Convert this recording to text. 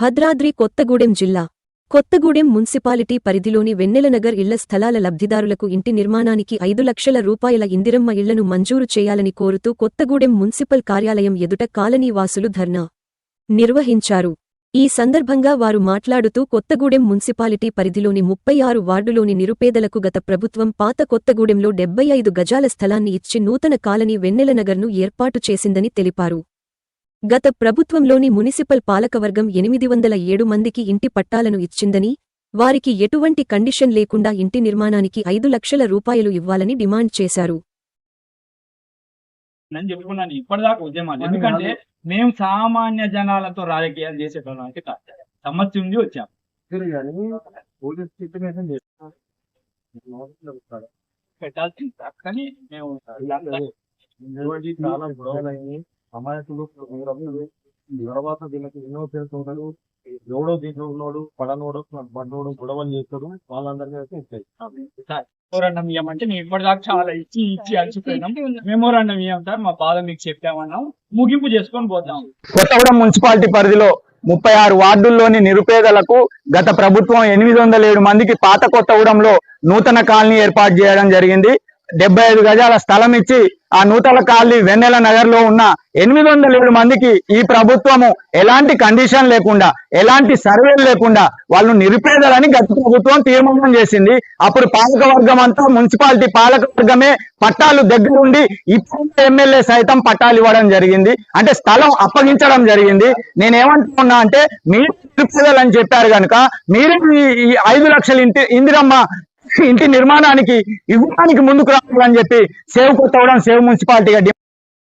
భద్రాద్రి కొత్తగూడెం జిల్లా. కొత్తగూడెం మున్సిపాలిటీ పరిధిలోని వెన్నెలనగర్ ఇళ్ళ స్థలాల లబ్ధిదారులకు ఇంటి నిర్మాణానికి ఐదు లక్షల రూపాయల ఇందిరమ్మ ఇళ్ళను మంజూరు చేయాలని కోరుతూ కొత్తగూడెం మున్సిపల్ కార్యాలయం ఎదుట కాలనీ వాసులు ధర్నా నిర్వహించారు. ఈ సందర్భంగా వారు మాట్లాడుతూ కొత్తగూడెం మున్సిపాలిటీ పరిధిలోని ముప్పై ఆరు వార్డులోని నిరుపేదలకు గత ప్రభుత్వం పాత కొత్తగూడెంలో డెబ్బై ఐదు గజాల స్థలాన్ని ఇచ్చి నూతన కాలనీ వెన్నెలనగర్ను ఏర్పాటు చేసిందని తెలిపారు. గత ప్రభుత్వంలోని మునిసిపల్ పాలకవర్గం ఎనిమిది వందల ఏడు మందికి ఇంటి పట్టాలను ఇచ్చిందని వారికి ఎటువంటి కండిషన్ లేకుండా ఇంటి నిర్మాణానికి ఐదు లక్షల రూపాయలు ఇవ్వాలని డిమాండ్ చేశారు. నేను చెప్పుకున్నాను ఇప్పటిదాకా ఉద్యమాలు ఎందుకంటే మేము సామాన్య జనాలతో రాజకీయాలు చేసేటోళ్ళకి కాదు. సమస్య ఉంది వచ్చాం. పెట్టాల్సింది. కానీ మేము ఇటువంటి చాలా గొడవలైంది అమాయకులు తర్వాత దీనికి ఎన్నో పేరుతున్నాడు ఎవడో దీంట్లో ఉన్నాడు పడనోడు పడ్డోడు గొడవలు చేస్తాడు వాళ్ళందరికీ అయితే ఇస్తాయి. మెమోరాండం ఇవ్వమంటే మేము ఇప్పటిదాకా చాలా ఇచ్చి ఇచ్చి అలసిపోయినాం. మెమోరాండం ఇవ్వం సార్ మా బాధ మీకు చెప్పామన్నాం. ముగింపు చేసుకొని పోతాం. కొత్తగూడెం మున్సిపాలిటీ పరిధిలో ముప్పై ఆరు వార్డుల్లోని నిరుపేదలకు గత ప్రభుత్వం ఎనిమిది వందల ఏడు మందికి పాత కొత్తగూడెంలో నూతన కాలనీ ఏర్పాటు చేయడం జరిగింది. డెబ్బై ఐదు గజాల స్థలం ఇచ్చి ఆ నూతన కాలనీ వెన్నెల నగర్లో ఉన్న ఎనిమిది వందల ఏడు మందికి ఈ ప్రభుత్వము ఎలాంటి కండిషన్ లేకుండా ఎలాంటి సర్వేలు లేకుండా వాళ్ళు నిరుపేదలని గత ప్రభుత్వం తీర్మానం చేసింది. అప్పుడు పాలక వర్గం అంతా మున్సిపాలిటీ పాలక వర్గమే పట్టాలు దగ్గరుండి ఇప్పుడు ఎమ్మెల్యే సైతం పట్టాలు ఇవ్వడం జరిగింది. అంటే స్థలం అప్పగించడం జరిగింది. నేనేమంటున్నా అంటే మీరు నిరుపేదలు అని చెప్పారు కనుక మీరు ఈ- ఈ ఐదు లక్షల ఇంటి ఇందిరమ్మ ఇంటి నిర్మాణానికి ఇవ్వడానికి ముందుకు రావాలని చెప్పి సేవ్ కొత్తవడం సేవ్ మున్సిపాలిటీగా